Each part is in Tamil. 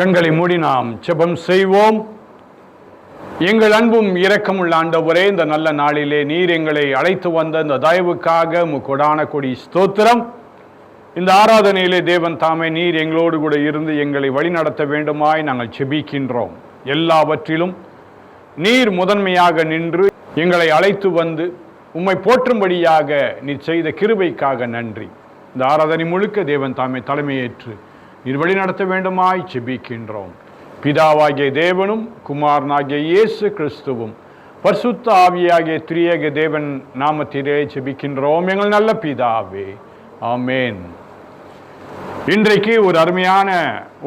கண்களை மூடி நாம் செபம் செய்வோம். எங்கள் அன்பும் இரக்கமுள்ள ஆண்டவரே இந்த நல்ல நாளிலே நீர் எங்களை அழைத்து வந்த இந்த தயவுக்காக முக்கொடான கொடி ஸ்தோத்திரம். இந்த ஆராதனையிலே தேவன் தாமே நீர் எங்களோடு கூட இருந்து எங்களை வழிநடத்த வேண்டுமாய் நாங்கள் செபிக்கின்றோம் எல்லாவற்றிலும் நீர் முதன்மையாக நின்று எங்களை அழைத்து வந்து உம்மை போற்றும்படியாக நீ செய்த கிருபைக்காக நன்றி. இந்த ஆராதனை முழுக்க தேவன் தாமே தலைமையேற்று நீர் வழிநடத்த வேண்டுமாய் செபிக்கின்றோம் பிதாவாகிய தேவனும் குமாரனாகிய இயேசு கிறிஸ்துவும் பர்சுத்த ஆவியாகிய திரியேக தேவன் நாமத்திலே செபிக்கின்றோம் எங்கள் நல்ல பிதாவே ஆமேன். இன்றைக்கு ஒரு அருமையான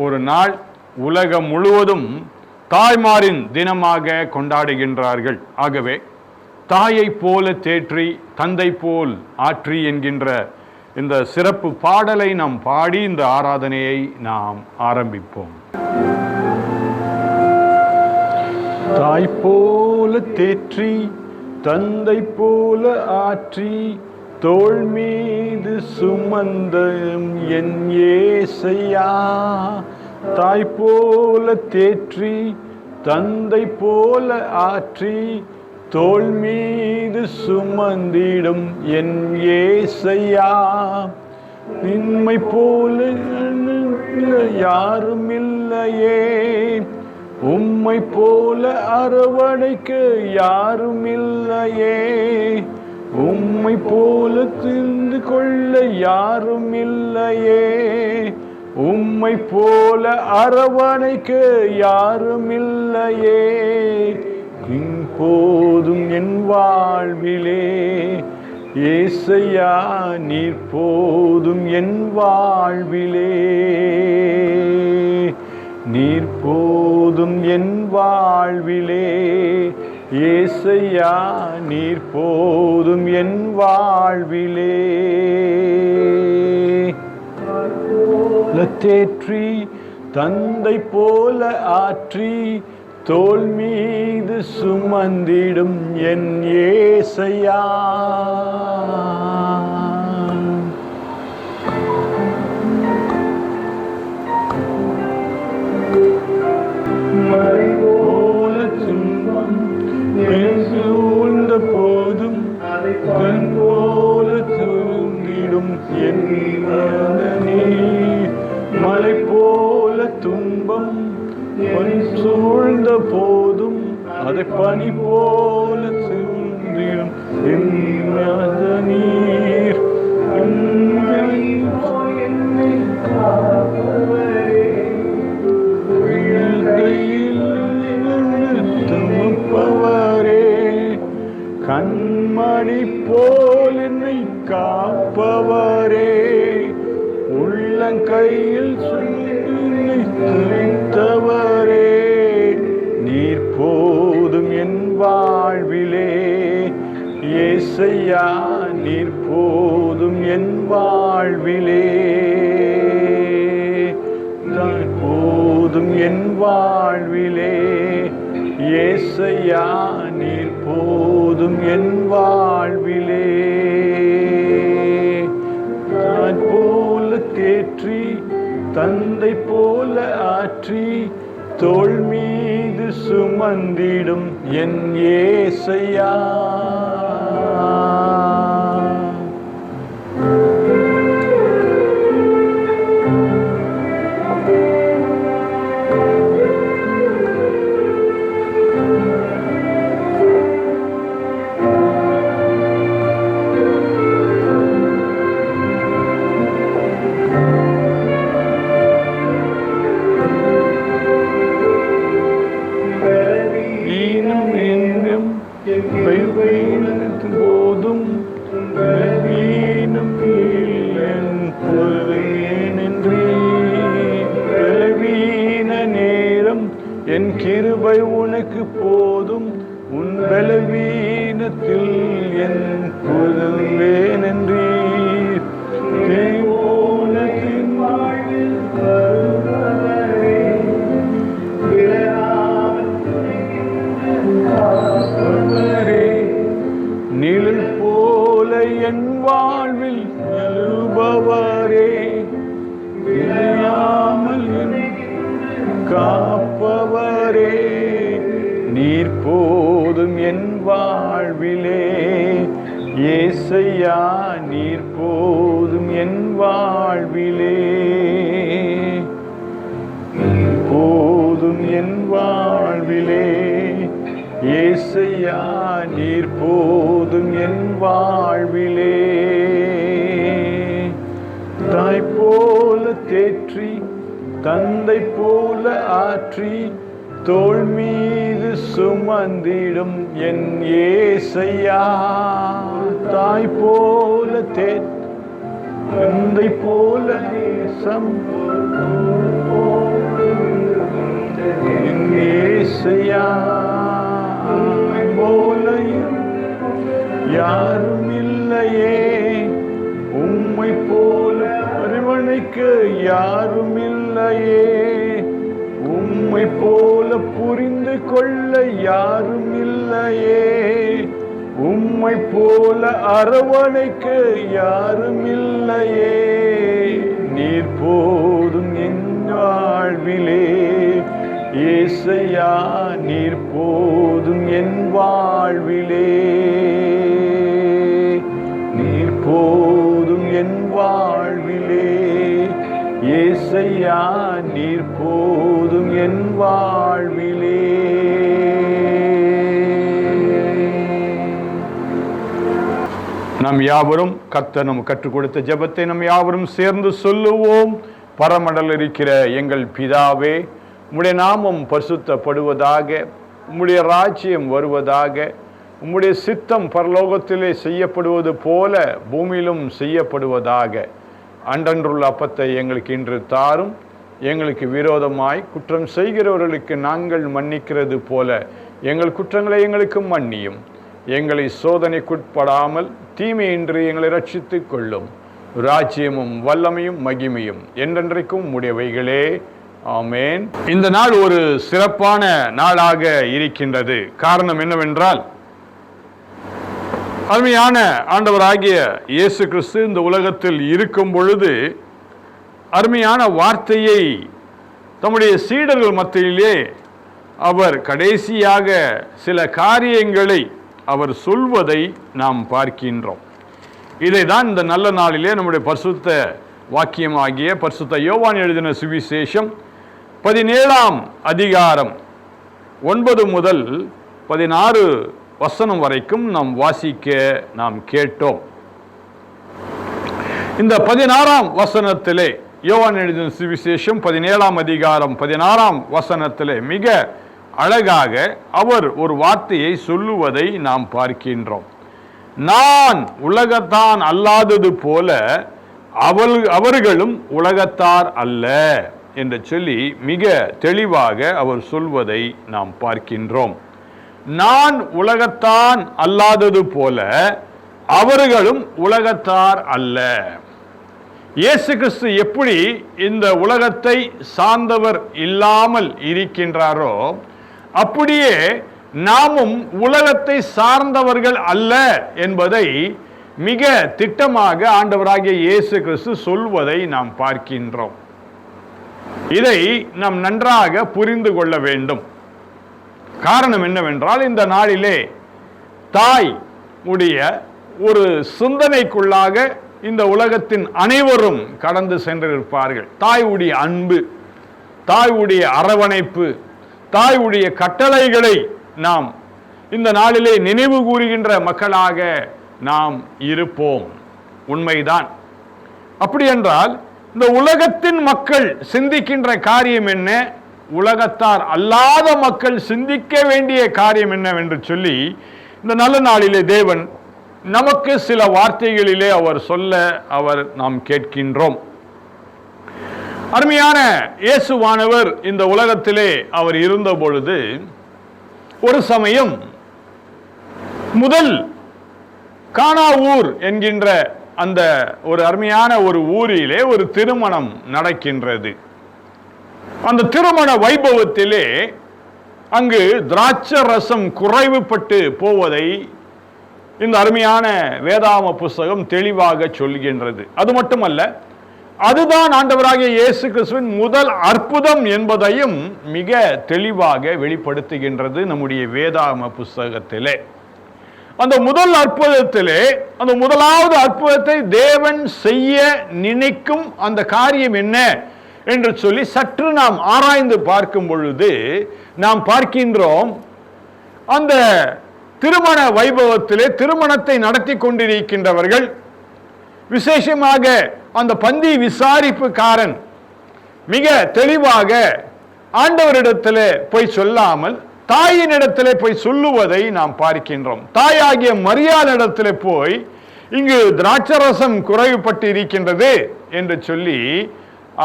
ஒரு நாள் உலகம் முழுவதும் தாய்மாரின் தினமாக கொண்டாடுகின்றார்கள். ஆகவே தாயை போல தேற்றி தந்தை போல் ஆற்றி என்கின்ற இந்த சிறப்பு பாடலை நாம் பாடி இந்த ஆராதனையை நாம் ஆரம்பிப்போம். தாய் போல தேற்றி தந்தை போல ஆற்றி தோள் மீது சுமந்த என் ஏசையா. தாய் போல தேற்றி தந்தை போல ஆற்றி தோல் மீது சுமந்திடும் என் ஏசையா. நின்மை போல யாரும் இல்லையே. உம்மை போல அரவணைக்க யாரும் இல்லையே. உம்மை போல திந்து கொள்ள யாரும் இல்லையே. உம்மை போல அரவணைக்க யாரும் இல்லையே. போதும் என் வாழ்விலே. ஏசையா நீர் போதும் என் வாழ்விலே. நீர் போதும் என் வாழ்விலே. ஏசையா நீர் போதும் என் வாழ்விலே. தேற்றி தந்தை போல ஆற்றி தோல் மீது சுமந்திடும் என் ஏசையா. மலை துன்பம் சூழ்ந்த போதும். கண் போல என் மலை போல துன்பம் பனி சூழ்ந்த போதும் அதை பனி போல சூழ்ந்திடும் ஏசையா நீர் போதும் என் வாழ்விலே. தான் போல தேற்றி தந்தை போல ஆற்றி தோல் மீது சுமந்திடும் என் ஏசையா. ஏசையா நீர் போதும் என் வாழ்விலே. தாய் போல தேற்றி தந்தை போல ஆற்றி தோல் மீது சுமந்திடும் என் ஏசையா. தாய் போல தே தந்தை போல நேசம் என் ஏசையா. போலையும் யாரும் இல்லையே உம்மை போல அறிவனைக்கு யாரும் இல்லையே உம்மை போல புரிந்து கொள்ள யாரும் இல்லையே உம்மை போல அரவணைக்கு யாரும் இல்லையே நீர் போதும் என் வாழ்விலே. ஏசையா நீர் போ என் வாழ்விலே. நீர் போதும் என் வாழ்விலே. ஏசையா நீர் போதும் என் வாழ்விலே. நம் யாவரும் கத்த நம் கற்றுக் கொடுத்த ஜெபத்தை நம் யாவரும் சேர்ந்து சொல்லுவோம். பரமடல் இருக்கிற எங்கள் பிதாவே உடைய நாமம் பரிசுத்தப்படுவதாக உம்முடைய ராஜ்யம் வருவதாக உம்முடைய சித்தம் பரலோகத்திலே செய்யப்படுவது போல பூமியிலும் செய்யப்படுவதாக. அன்றன்றுள்ள அப்பத்தை எங்களுக்கு இன்று தாரும். எங்களுக்கு விரோதமாய் குற்றம் செய்கிறவர்களுக்கு நாங்கள் மன்னிக்கிறது போல எங்கள் குற்றங்களை எங்களுக்கு மன்னியும். எங்களை சோதனைக்குட்படாமல் தீமையின்றி எங்களை ரட்சித்து கொள்ளும். ராஜ்யமும் வல்லமையும் மகிமையும் என்றென்றைக்கும் உடையவைகளே ஆமேன். இந்த நாள் ஒரு சிறப்பான நாளாக இருக்கின்றது. காரணம் என்னவென்றால் அருமையான ஆண்டவராகிய இயேசு கிறிஸ்து இந்த உலகத்தில் இருக்கும் பொழுது அருமையான வார்த்தையை தம்முடைய சீடர்கள் மத்தியிலே அவர் கடைசியாக சில காரியங்களை அவர் சொல்வதை நாம் பார்க்கின்றோம். இதை தான் இந்த நல்ல நாளிலே நம்முடைய பரிசுத்த வாக்கியமாகிய பரிசுத்த யோவான் எழுதின சுவிசேஷம். பதினேழாம் அதிகாரம் ஒன்பது முதல் பதினாறு வசனம் வரைக்கும் நாம் வாசிக்க நாம் கேட்டோம். இந்த பதினாறாம் வசனத்திலே யோவான் எழுதின சுவிசேஷம் பதினேழாம் அதிகாரம் பதினாறாம் வசனத்திலே மிக அழகாக அவர் ஒரு வார்த்தையை சொல்லுவதை நாம் பார்க்கின்றோம். நான் உலகத்தான் அல்லாதது போல அவள் அவர்களும் உலகத்தார் அல்ல. என்று சொல்லி மிக தெளிவாக அவர் சொல்வதை நாம் பார்க்கின்றோம். நான் உலகத்தான் அல்லாதது போல அவர்களும் உலகத்தார் அல்ல. இயேசு கிறிஸ்து எப்படி இந்த உலகத்தை சார்ந்தவர் இல்லாமல் இருக்கின்றாரோ அப்படியே நாமும் உலகத்தை சார்ந்தவர்கள் அல்ல என்பதை மிக திட்டமாக ஆண்டவராகிய இயேசு கிறிஸ்து சொல்வதை நாம் பார்க்கின்றோம். இதை நாம் நன்றாக புரிந்து கொள்ள வேண்டும். காரணம் என்னவென்றால் இந்த நாளிலே தாய் உடைய ஒரு சிந்தனைக்குள்ளாக இந்த உலகத்தின் அனைவரும் கடந்து சென்றிருப்பார்கள். தாயுடைய அன்பு தாயுடைய அரவணைப்பு தாயுடைய கட்டளைகளை நாம் இந்த நாளிலே நினைவு கூறுகின்ற மக்களாக நாம் இருப்போம். உண்மைதான். அப்படி என்றால் இந்த உலகத்தின் மக்கள் சிந்திக்கின்ற காரியம் என்ன? உலகத்தார் அல்லாத மக்கள் சிந்திக்க வேண்டிய காரியம் என்னவென்று சொல்லி இந்த நல்ல நாளிலே தேவன் நமக்கு சில வார்த்தைகளிலே அவர் சொல்ல அவர் நாம் கேட்கின்றோம். அருமையான இயேசுவானவர் இந்த உலகத்திலே அவர் இருந்த பொழுது ஒரு சமயம் முதல் கானாவூர் என்கின்ற அந்த ஒரு அருமையான ஒரு ஊரிலே ஒரு திருமணம் நடக்கின்றது. அந்த திருமண வைபவத்திலே அங்கு திராட்ச ரசம் குறைவுபட்டு போவதை இந்த அருமையான வேதாம புஸ்தகம் தெளிவாக சொல்கின்றது. அது மட்டுமல்ல அதுதான் ஆண்டவராகிய இயேசு கிறிஸ்துவின் முதல் அற்புதம் என்பதையும் மிக தெளிவாக வெளிப்படுத்துகின்றது நம்முடைய வேதாம புஸ்தகத்திலே. அந்த முதல் அற்புதத்திலே அந்த முதலாவது அற்புதத்தை தேவன் செய்ய நினைக்கும் அந்த காரியம் என்ன என்று சொல்லி சற்று நாம் ஆராய்ந்து பார்க்கும் பொழுது நாம் பார்க்கின்றோம் அந்த திருமண வைபவத்திலே திருமணத்தை நடத்தி கொண்டிருக்கின்றவர்கள் விசேஷமாக அந்த பந்தி விசாரிப்புக்காரன் மிக தெளிவாக ஆண்டவரிடத்தில் போய் சொல்லாமல் தாயினிடத்தில் போய் சொல்லுவதை நாம் பார்க்கின்றோம். தாயாகிய மரியாளிடத்தில் போய் இங்கு திராட்சரசம் குறைவுபட்டு இருக்கின்றது என்று சொல்லி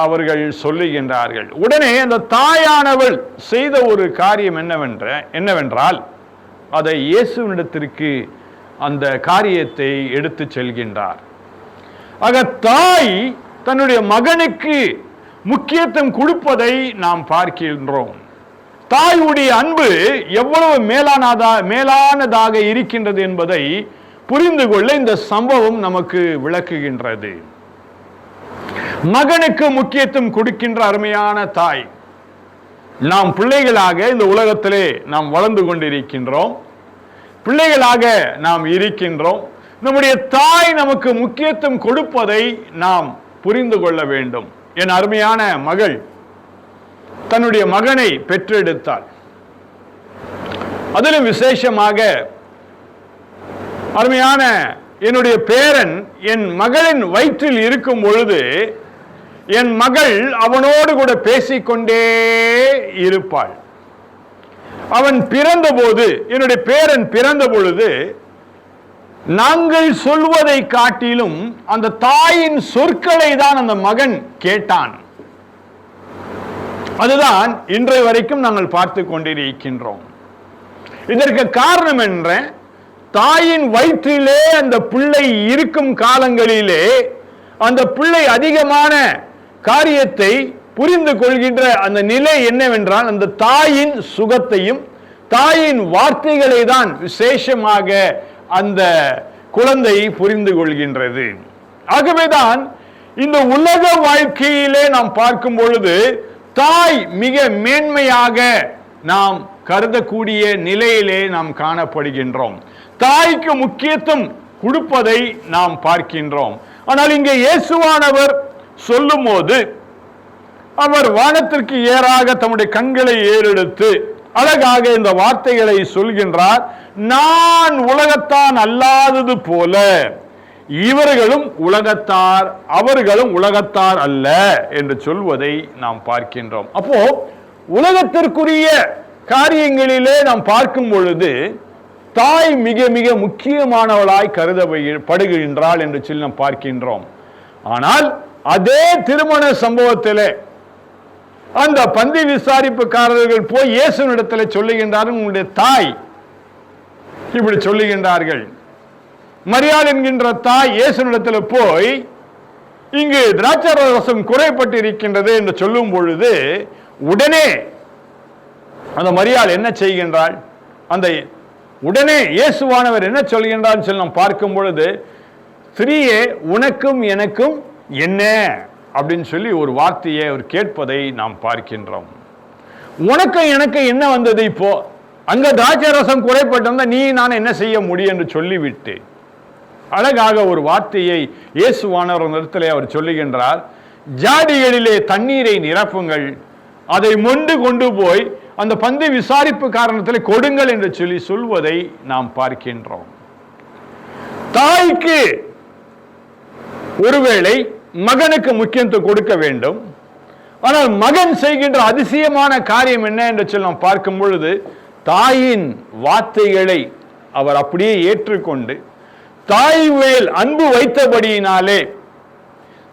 அவர்கள் சொல்லுகின்றார்கள். உடனே அந்த தாயானவள் செய்த ஒரு காரியம் என்னவென்ற என்னவென்றால் அதை இயேசுவினிடத்திற்கு அந்த காரியத்தை எடுத்து செல்கின்றார். ஆக தாய் தன்னுடைய மகனுக்கு முக்கியத்துவம் கொடுப்பதை நாம் பார்க்கின்றோம். தாயுடைய அன்பு எவ்வளவு மேலானதா மேலானதாக இருக்கின்றது என்பதை புரிந்து கொள்ள இந்த சம்பவம் நமக்கு விளக்குகின்றது. மகனுக்கு முக்கியத்துவம் கொடுக்கின்ற அருமையான தாய். நாம் பிள்ளைகளாக இந்த உலகத்திலே நாம் வளர்ந்து கொண்டிருக்கின்றோம். பிள்ளைகளாக நாம் இருக்கின்றோம். நம்முடைய தாய் நமக்கு முக்கியத்துவம் கொடுப்பதை நாம் புரிந்து கொள்ள வேண்டும். என் அருமையான மகள் தன்னுடைய மகனை பெற்றெடுத்தாள். அதிலும் விசேஷமாக அருமையான என்னுடைய பேரன் என் மகளின் வயிற்றில் இருக்கும் பொழுது என் மகள் அவனோடு கூட பேசிக்கொண்டே இருப்பாள். அவன் பிறந்தபோது என்னுடைய பேரன் பிறந்த பொழுது நாங்கள் சொல்வதை காட்டிலும் அந்த தாயின் சொற்களை தான் அந்த மகன் கேட்டான். அதுதான் இன்றைய வரைக்கும் நாங்கள் பார்த்து கொண்டிருக்கின்றோம். இதற்கு காரணம் என்ற தாயின் வயிற்றிலே அந்த பிள்ளை இருக்கும் காலங்களிலே அந்த பிள்ளை அதிகமான காரியத்தை புரிந்து கொள்கின்ற அந்த நிலை என்னவென்றால் அந்த தாயின் சுகத்தையும் தாயின் வார்த்தைகளை தான் விசேஷமாக அந்த குழந்தை புரிந்து கொள்கின்றது. ஆகவேதான் இந்த உலக வாழ்க்கையிலே நாம் பார்க்கும் பொழுது தாய் மிக மேன்மையாக நாம் கருதக்கூடிய நிலையிலே நாம் காணப்படுகின்றோம். தாய்க்கு முக்கியத்துவம் கொடுப்பதை நாம் பார்க்கின்றோம். ஆனால் இங்கே இயேசுவானவர் சொல்லும் போது அவர் வானத்திற்கு ஏறாக தம்முடைய கண்களை ஏறெடுத்து அழகாக இந்த வார்த்தைகளை சொல்கின்றார் நான் உலகத்தான் அல்லாதது போல. இவர்களும் உலகத்தார் அவர்களும் உலகத்தார் அல்ல என்று சொல்வதை நாம் பார்க்கின்றோம். அப்போ உலகத்திற்குரிய காரியங்களிலே நாம் பார்க்கும் பொழுது தாய் மிக மிக முக்கியமானவளாய் கருதப்படுகின்றாள் என்று சொல்லி நாம் பார்க்கின்றோம். ஆனால் அதே திருமண சம்பவத்திலே அந்த பந்தி விசாரிப்புக்காரர்கள் போய் இயேசுனிடத்தில் சொல்லுகின்றார்கள் உங்களுடைய தாய் இப்படி சொல்லுகின்றார்கள். மரியாள் என்கின்ற தாய் இயேசுனிடத்தில் போய் இங்கு திராட்சரசம் குறைப்பட்டு இருக்கின்றது என்று சொல்லும் பொழுது உடனே அந்த மரியாள் என்ன செய்கின்றாள்? அந்த உடனே இயேசுவானவர் என்ன சொல்கின்றார்? சொல்லி நாம் பார்க்கும் பொழுது ஸ்திரீயே உனக்கும் எனக்கும் என்ன? அப்படின்னு சொல்லி ஒரு வார்த்தையை அவர் கேட்பதை நாம் பார்க்கின்றோம். உனக்கும் எனக்கு என்ன வந்தது இப்போ? அங்க திராட்சை ரசம் குறைப்பட்டிருந்தா நீ நான் என்ன செய்ய முடியும்? என்று சொல்லிவிட்டு அழகாக ஒரு வார்த்தையை இயேசுவானவர் அந்த இடத்துல அவர் சொல்லுகின்றார் ஜாடிகளிலே தண்ணீரை நிரப்புங்கள் அதை மொண்டு கொண்டு போய் அந்த பந்து விசாரிப்பு காரணத்தில் கொடுங்கள் என்று சொல்லி சொல்வதை நாம் பார்க்கின்றோம். தாய்க்கு ஒருவேளை மகனுக்கு முக்கியத்துவம் கொடுக்க வேண்டும். ஆனால் மகன் செய்கின்ற அதிசயமான காரியம் என்ன என்று சொல்லி நாம் பார்க்கும் பொழுது தாயின் வார்த்தைகளை அவர் அப்படியே ஏற்றுக்கொண்டு தாய் மேல் அன்பு வைத்தபடியினாலே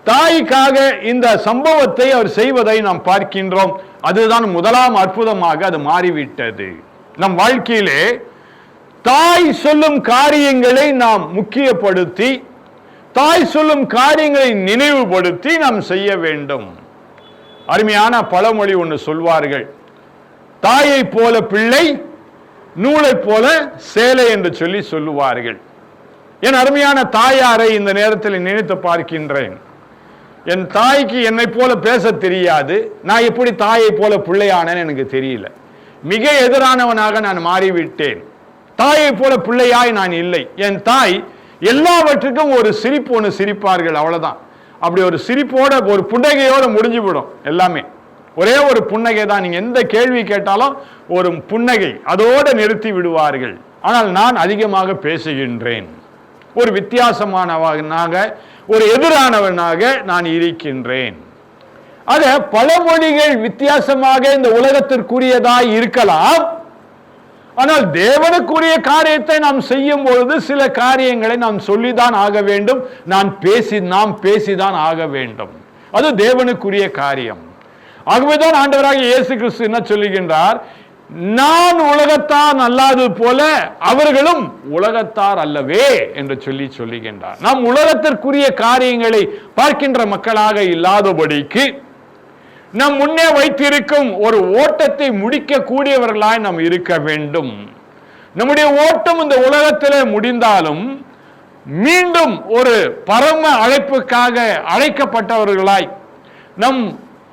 தாய்க்காக இந்த சம்பவத்தை அவர் செய்வதை நாம் பார்க்கின்றோம். அதுதான் முதலாம் அற்புதமாக அது மாறிவிட்டது. நம் வாழ்க்கையிலே தாய் சொல்லும் காரியங்களை நாம் முக்கியப்படுத்தி தாய் சொல்லும் காரியங்களை நினைவுபடுத்தி நாம் செய்ய வேண்டும். அருமையான பழமொழி ஒன்று சொல்வார்கள் தாயை போல பிள்ளை நூலை போல சேலை என்று சொல்லி சொல்லுவார்கள். என் அருமையான தாயாரை இந்த நேரத்தில் நினைத்து பார்க்கின்றேன். என் தாய்க்கு என்னை போல பேச தெரியாது. நான் எப்படி தாயை போல பிள்ளையானேன்னு எனக்கு தெரியல. மிக எதிரானவனாக நான் மாறிவிட்டேன். தாயை போல பிள்ளையாய் நான் இல்லை. என் தாய் எல்லாவற்றுக்கும் ஒரு சிரிப்பு ஒன்று சிரிப்பார்கள் அவ்வளவுதான். அப்படி ஒரு சிரிப்போட ஒரு புன்னகையோட முடிஞ்சு விடும் எல்லாமே. ஒரே ஒரு புன்னகை தான். நீங்க எந்த கேள்வி கேட்டாலும் ஒரு புன்னகை. அதோடு நிறுத்தி விடுவார்கள். ஆனால் நான் அதிகமாக பேசுகின்றேன். ஒரு வித்தியாசமானவனாக ஒரு எதிரானவனாக நான் இருக்கின்றேன். அத பல மொழிகள் வித்தியாசமாக இந்த உலகத்திற்குரியதாய் இருக்கலாம். ஆனால் தேவனுக்குரிய காரியத்தை நாம் செய்யும் பொழுது சில காரியங்களை நாம் சொல்லிதான் ஆக வேண்டும். நான் பேசி நாம் பேசிதான் ஆக வேண்டும். அது தேவனுக்குரிய காரியம். ஆகவேதான் ஆண்டவராக இயேசு கிறிஸ்து என்ன சொல்லுகின்றார்? நான் உலகத்தார் அல்லாதது போல அவர்களும் உலகத்தார் அல்லவே என்று சொல்லி சொல்லுகின்றார். நாம் உலகத்திற்குரிய காரியங்களை பார்க்கின்ற மக்களாக இல்லாதபடிக்கு நம் முன்னே வைத்திருக்கும் ஒரு ஓட்டத்தை முடிக்கக்கூடியவர்களாய் நாம் இருக்க வேண்டும். நம்முடைய ஓட்டம் இந்த உலகத்திலே முடிந்தாலும் மீண்டும் ஒரு பரம அழைப்புக்காக அழைக்கப்பட்டவர்களாய் நம்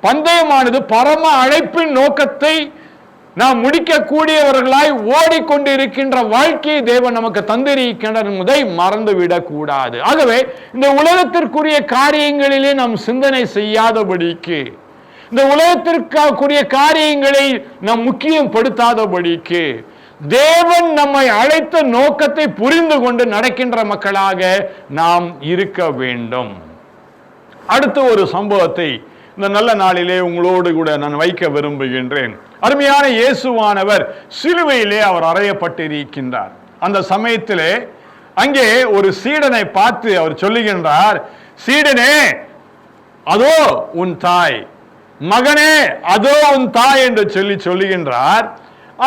பந்தயமானது பரம அழைப்பின் நோக்கத்தை நாம் முடிக்கக்கூடியவர்களாய் ஓடிக்கொண்டிருக்கின்ற வாழ்க்கையை தேவன் நமக்கு தந்திருக்கின்றார் என்பதை மறந்துவிடக் கூடாது ஆகவே இந்த உலகத்திற்குரிய காரியங்களிலே நாம் சிந்தனை செய்யாதபடிக்கு இந்த உலகத்திற்குரிய காரியங்களை நாம் முக்கியப்படுத்தாதபடிக்கு தேவன் நம்மை அழைத்த நோக்கத்தை புரிந்து கொண்டு நடக்கின்ற மக்களாக நாம் இருக்க வேண்டும். அடுத்த ஒரு சம்பவத்தை இந்த நல்ல நாளிலே உங்களோடு கூட நான் வைக்க விரும்புகின்றேன். அருமையான இயேசுவானவர் சிலுவையிலே அவர் அறையப்பட்டிருக்கின்றார். அந்த சமயத்திலே அங்கே ஒரு சீடனை பார்த்து அவர் சொல்லுகின்றார் சீடனே அதோ உன் தாய். மகனே அதோ உன் தாய் என்று சொல்லி சொல்லுகின்றார்.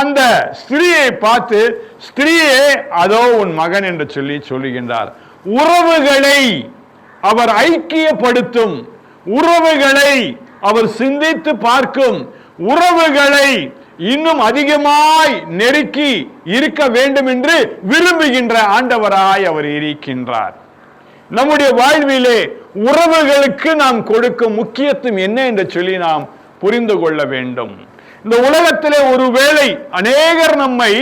அந்த ஸ்திரியை பார்த்து ஸ்திரியே அதோ உன் மகன் என்று சொல்லி சொல்லுகின்றார். உறவுகளை அவர் ஐக்கியப்படுத்தும் உறவுகளை அவர் சிந்தித்து பார்க்கும் உறவுகளை இன்னும் அதிகமாய் நெருக்கி இருக்க வேண்டும் என்று விரும்புகின்ற ஆண்டவராய் அவர் இருக்கின்றார். நம்முடைய வாழ்விலே உறவுகளுக்கு நாம் கொடுக்கும் முக்கியத்துவம் என்ன என்று சொல்லி நாம் புரிந்து கொள்ள வேண்டும். இந்த உலகத்திலே ஒருவேளை அநேகர் நம்மை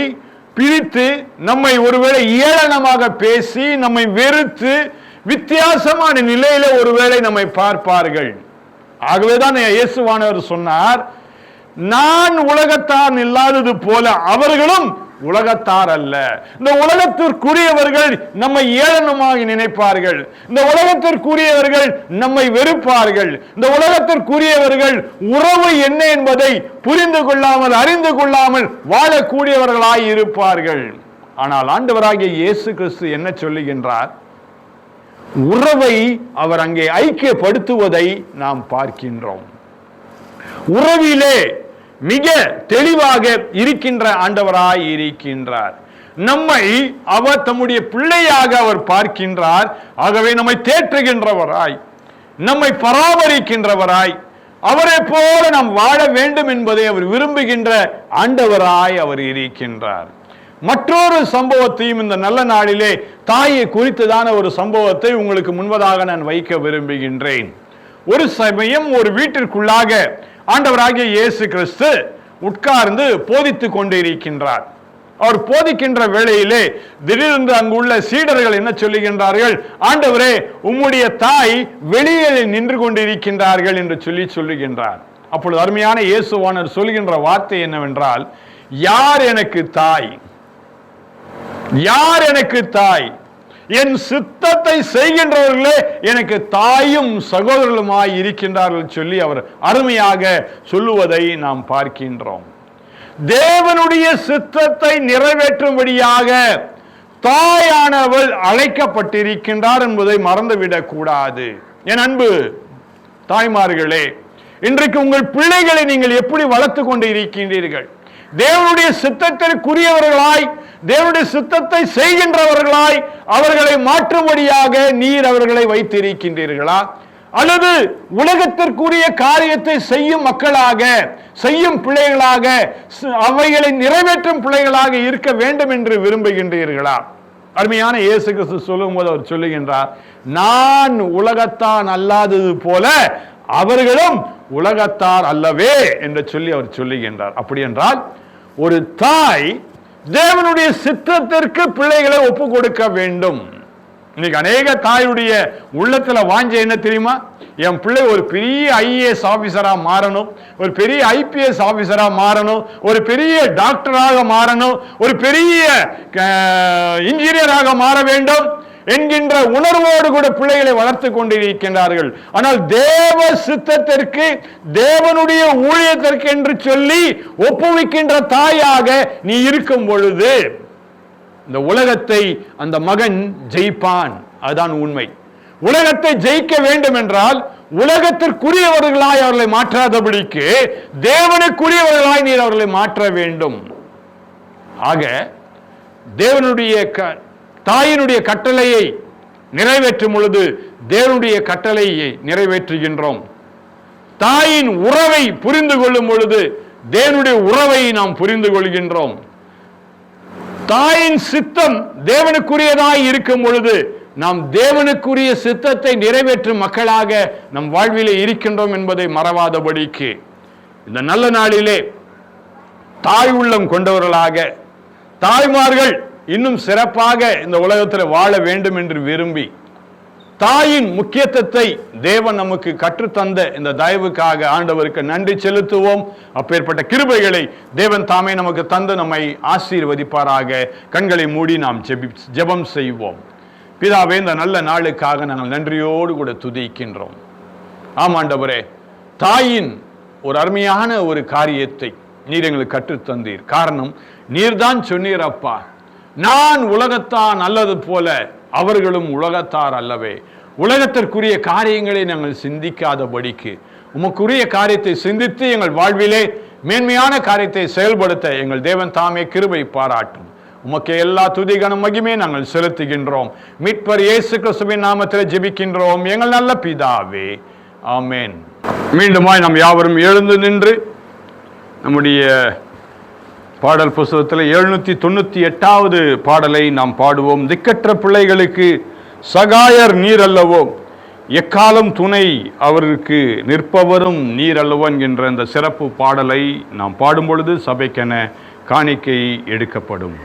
பிரித்து நம்மை ஒருவேளை ஏளனமாக பேசி நம்மை வெறுத்து வித்தியாசமான நிலையில ஒருவேளை நம்மை பார்ப்பார்கள். ஆகவேதான் இயேசுவானவர் சொன்னார் நான் உலகத்தார் இல்லாதது போல அவர்களும் உலகத்தார் அல்ல. இந்த உலகத்திற்குரியவர்கள் நம்மை ஏளனமாக நினைப்பார்கள். இந்த உலகத்திற்குரியவர்கள் நம்மை வெறுப்பார்கள். இந்த உலகத்திற்குரியவர்கள் உறவு என்ன என்பதை புரிந்து கொள்ளாமல் அறிந்து கொள்ளாமல் வாழக்கூடியவர்களாய் இருப்பார்கள். ஆனால் ஆண்டவராகிய இயேசு கிறிஸ்து என்ன சொல்லுகின்றார்? உறவை அவர் அங்கே ஐக்கியப்படுத்துவதை நாம் பார்க்கின்றோம். உறவிலே மிக தெளிவாக இருக்கின்ற ஆண்டவராய் இருக்கின்றார். நம்மை அவர் தம்முடைய பிள்ளையாக அவர் பார்க்கின்றார். ஆகவே நம்மை தேற்றுகின்றவராய் நம்மை பராமரிக்கின்றவராய் அவரை போல நாம் வாழ வேண்டும் என்பதை அவர் விரும்புகின்ற ஆண்டவராய் அவர் இருக்கின்றார். மற்றொரு சம்பவத்தையும் இந்த நல்ல நாளிலே தாயை குறித்ததான ஒரு சம்பவத்தை உங்களுக்கு முன்பதாக நான் வைக்க விரும்புகின்றேன். ஒரு சமயம் ஒரு வீட்டிற்குள்ளாக ஆண்டவராகிய இயேசு கிறிஸ்து உட்கார்ந்து போதித்துக் கொண்டிருக்கின்றார். அவர் போதிக்கின்ற வேளையிலே திடீரென்று அங்குள்ள சீடர்கள் என்ன சொல்லுகின்றார்கள்? ஆண்டவரே உம்முடைய தாய் வெளியே நின்று கொண்டிருக்கின்றார்கள் என்று சொல்லி சொல்லுகின்றார். அப்பொழுது அருமையான இயேசுவானர் சொல்கின்ற வார்த்தை என்னவென்றால் யார் எனக்கு தாய்? யார் எனக்கு தாய்? என் சித்தத்தை செய்கின்றவர்களே எனக்கு தாயும் சகோதரர்களுமாய் இருக்கின்றார்கள் சொல்லி அவர் அருமையாக சொல்லுவதை நாம் பார்க்கின்றோம். தேவனுடைய சித்தத்தை நிறைவேற்றும்படியாக தாயானவள் அழைக்கப்பட்டிருக்கின்றார் என்பதை மறந்துவிடக் கூடாது. என் அன்பு தாய்மார்களே இன்றைக்கு உங்கள் பிள்ளைகளை நீங்கள் எப்படி வளர்த்து கொண்டு இருக்கின்றீர்கள்? தேவனுடைய சித்தத்திற்குரியவர்களாய் தேவனுடைய சித்தத்தை செய்கின்றவர்களாய் அவர்களை மாற்றும்படியாக நீர் அவர்களை வைத்திருக்கின்றீர்களா? அல்லது உலகத்திற்குரிய காரியத்தை செய்யும் மக்களாக செய்யும் பிள்ளைகளாக அவைகளை நிறைவேற்றும் பிள்ளைகளாக இருக்க வேண்டும் என்று விரும்புகின்றீர்களா? அருமையான இயேசு கிறிஸ்து சொல்லும் போது அவர் சொல்லுகின்றார் நான் உலகத்தான் அல்லாதது போல அவர்களும் உலகத்தார் அல்லவே என்று சொல்லி அவர் சொல்லுகின்றார். அப்படி என்றால் ஒரு தாய் தேவனுடைய சித்தத்திற்கு பிள்ளைகளை ஒப்பு கொடுக்க வேண்டும். இன்னைக்கு அநேக தாயுடைய உள்ளத்துல வாஞ்ச என்ன தெரியுமா? என் பிள்ளை ஒரு பெரிய ஐஏஎஸ் ஆபீசரா மாறணும் ஒரு பெரிய ஐபிஎஸ் ஆபீசரா மாறணும் ஒரு பெரிய டாக்டராக மாறணும் ஒரு பெரிய இன்ஜினியராக மாற வேண்டும். என்கின்ற உணர்வோடு கூட பிள்ளைகளை வளர்த்து கொண்டிருக்கின்றார்கள். ஆனால் தேவ சித்தத்திற்கு தேவனுடைய ஊழியத்திற்கு என்று சொல்லி ஒப்புவிக்கின்ற தாயாக நீ இருக்கும் பொழுது இந்த உலகத்தை அந்த மகன் ஜெயிப்பான். அதுதான் உண்மை. உலகத்தை ஜெயிக்க வேண்டும் என்றால் உலகத்திற்குரியவர்களாய் அவர்களை மாற்றாதபடிக்கு தேவனுக்குரியவர்களாய் நீர் அவர்களை மாற்ற வேண்டும். ஆக தேவனுடைய தாயினுடைய கட்டளையை நிறைவேற்றும் பொழுது தேவனுடைய கட்டளையை நிறைவேற்றுகின்றோம். தாயின் உறவை புரிந்து கொள்ளும் பொழுது தேவனுடைய உறவை நாம் புரிந்து கொள்கின்றோம். தாயின் சித்தம் தேவனுக்குரியதாய் இருக்கும் பொழுது நாம் தேவனுக்குரிய சித்தத்தை நிறைவேற்றும் மக்களாக நம் வாழ்விலே இருக்கின்றோம் என்பதை மறவாதபடிக்கு. இந்த நல்ல நாளிலே தாய் உள்ளம் கொண்டவர்களாக தாய்மார்கள் இன்னும் சிறப்பாக இந்த உலகத்தில் வாழ வேண்டும் என்று விரும்பி தாயின் முக்கியத்துவத்தை தேவன் நமக்கு கற்றுத்தந்த இந்த தயவுக்காக ஆண்டவருக்கு நன்றி செலுத்துவோம். அப்பேற்பட்ட கிருபைகளை தேவன் தாமே நமக்கு தந்து நம்மை ஆசீர்வதிப்பாராக. கண்களை மூடி நாம் ஜெபி ஜெபம் செய்வோம். பிதாவே இந்த நல்ல நாளுக்காக நாங்கள் நன்றியோடு கூட துதிக்கின்றோம். ஆமாண்டவரே தாயின் ஒரு அருமையான ஒரு காரியத்தை நீர் எங்களுக்கு கற்றுத்தந்தீர். காரணம் நீர்தான் சொன்னீர் அப்பா. நான் உலகத்தான் அல்லது போல அவர்களும் உலகத்தார் அல்லவே. உலகத்திற்குரிய காரியங்களை நாங்கள் சிந்திக்காதபடிக்கு உமக்குரிய காரியத்தை சிந்தித்து எங்கள் வாழ்விலே மேன்மையான காரியத்தை செயல்படுத்த எங்கள் தேவன் தாமே கிருபை பாராட்டும். உமக்கு எல்லா துதிகன மகிமே நாங்கள் செலுத்துகின்றோம். மீட்பர் இயேசு கிறிஸ்துவின் நாமத்தில் ஜெபிக்கின்றோம். எங்கள் நல்ல பிதாவே. ஆமேன். மீண்டுமாய் நாம் யாவரும் எழுந்து நின்று நம்முடைய பாடல் புஸ்தகத்தில் எழுநூற்றி தொண்ணூற்றி எட்டாவது பாடலை நாம் பாடுவோம். திக்கற்ற பிள்ளைகளுக்கு சகாயர் நீர் அல்லவோ எக்காலம் துணை அவருக்கு நிற்பவரும் நீர் அல்லவோ என்கின்ற இந்த சிறப்பு பாடலை நாம் பாடும் பொழுது சபைக்கென காணிக்கை எடுக்கப்படும்.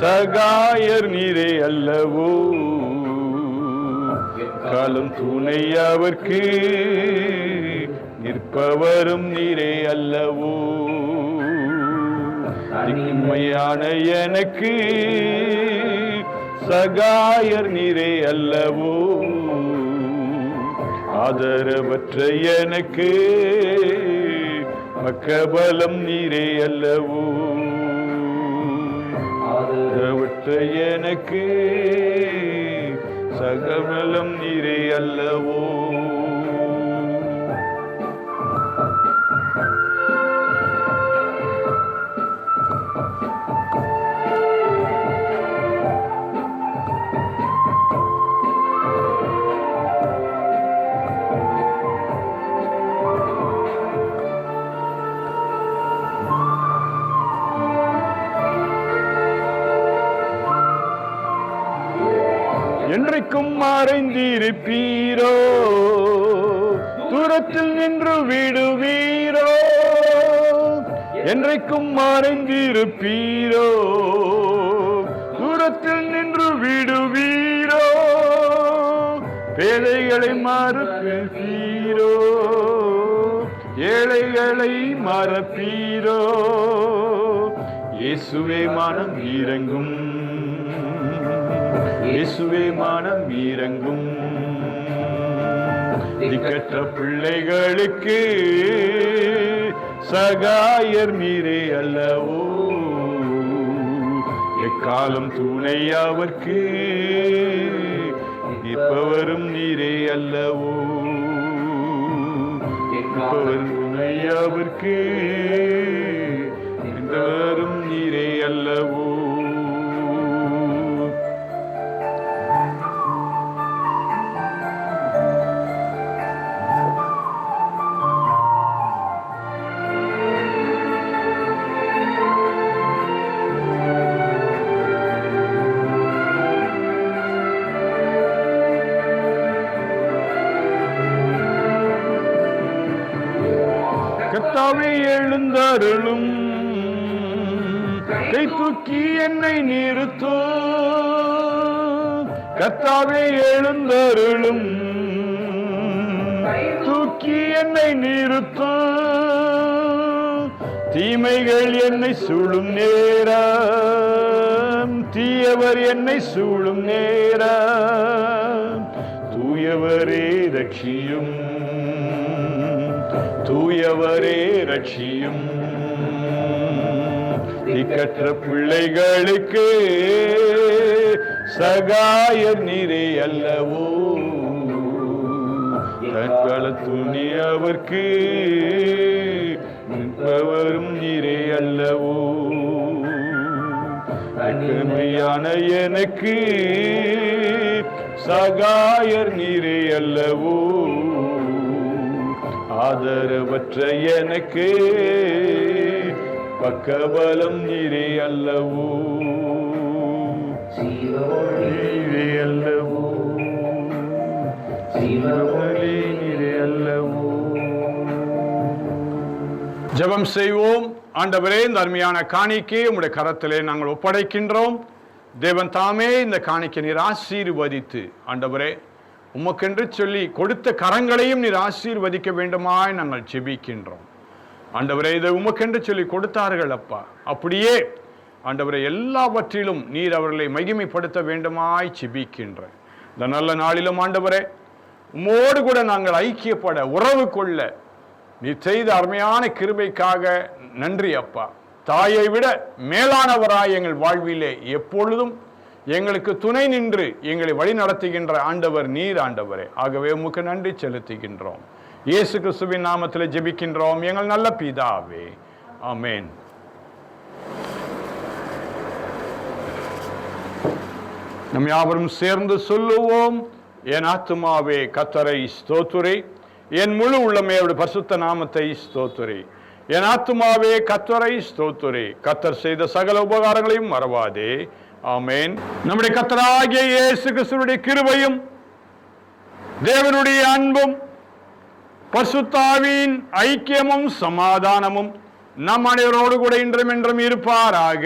சகாயர் நீரே அல்லவோ? காலம் துணை அவர்க்கு நிற்பவரும் நீரே அல்லவோ? உண்மையான எனக்கு சகாயர் நீரே அல்லவோ? ஆதரவற்ற எனக்கு மக்கபலம் நீரே அல்லவோ? ஆதரவற்ற எனக்கு சகபலம் நீரே அல்லவோ? என்றைக்கும் மறைந்திருப்பீரோ. தூரத்தில் நின்று விடுவீரோ. என்றைக்கும் மறைந்திருப்பீரோ. தூரத்தில் நின்று விடுவீரோ. பேதைகளை மறுப்பீரோ ஏழைகளை மறப்பீரோ. இயேசுவே மனம் இறங்கும் இயேசுவே. மனம் இறங்கும் திக்கற்ற பிள்ளைகளுக்கு சகாயர் நீரே அல்லவோ. எக்காலம் துணை அவர்க்கு இப்பவரும் நீரே அல்லவோ. இப்பவரும் துணை அவர்க்கு இப்பவரும் நீரே அல்லவோ. எழுந்தருளும் கை தூக்கி என்னை நிறுத்தோ கத்தாவே எழுந்தருளும். தூக்கி என்னை நிறுத்தோ தீமைகள் என்னை சூழும் நேரம். தீயவர் என்னை சூழும் நேரம். தூயவரே ரட்சியும். தூயவரே ரட்சியும். திக்கற்ற பிள்ளைகளுக்கு சகாய நீரே அல்லவோ? தற்கால துணியவர்க்கு நிற்பவரும் நீரே அல்லவோ? அருமையான எனக்கு சகாயர் நீரே அல்லவோ? ஆதரவற்ற எனக்கு பக்கபலம் நீரே அல்லவோ? நீரே அல்லவோ? நீரே அல்லவோ? ஜெபம் செய்வோம். ஆண்டவரே இந்த அருமையான காணிக்கை உம்முடைய கரத்திலே நாங்கள் ஒப்படைக்கின்றோம். தேவன் தாமே இந்த காணிக்கை நீர் ஆசீர்வதித்து. ஆண்டவரே உமக்கென்று சொல்லி கொடுத்த கரங்களையும் நீர் ஆசீர்வதிக்க வேண்டுமாய் நாங்கள் செபிக்கின்றோம் ஆண்டவரே இதை உமக்கென்று சொல்லி கொடுத்தார்கள் அப்பா. அப்படியே ஆண்டவரை எல்லாவற்றிலும் நீர் அவர்களை மகிமைப்படுத்த வேண்டுமாய் செபிக்கின்ற இந்த நல்ல நாளிலும் ஆண்டவரே உம்மோடு கூட நாங்கள் ஐக்கியப்பட உறவு கொள்ள நீ செய்த அருமையான கிருபைக்காக நன்றி அப்பா. தாயை விட மேலானவராய் எங்கள் வாழ்விலே எப்பொழுதும் எங்களுக்கு துணை நின்று எங்களை வழி நடத்துகின்ற ஆண்டவர் நீர் ஆண்டவரே. ஆகவே உமக்கு நன்றி செலுத்துகின்றோம். இயேசு கிறிஸ்துவின் நாமத்தில் ஜெபிக்கின்றோம். எங்கள் நல்ல பிதாவே. ஆமேன். நம் யாவரும் சேர்ந்து சொல்லுவோம். என் ஆத்துமாவே கத்தரை ஸ்தோத்துரை. என் முழு உள்ளமே அவருடைய பரிசுத்த நாமத்தை ஸ்தோத்துரை. என் ஆத்துமாவே கத்தரை ஸ்தோத்துரை. கத்தர் செய்த சகல உபகாரங்களையும் மறவாதே. ஆமேன். நம்முடைய கத்தராகிய இயேசு கிறிஸ்துவனுடைய கிருபையும் தேவனுடைய அன்பும் பசுத்தாவின் ஐக்கியமும் சமாதானமும் நம் அனைவரோடு கூட இன்றும் என்றும் இருப்பாராக.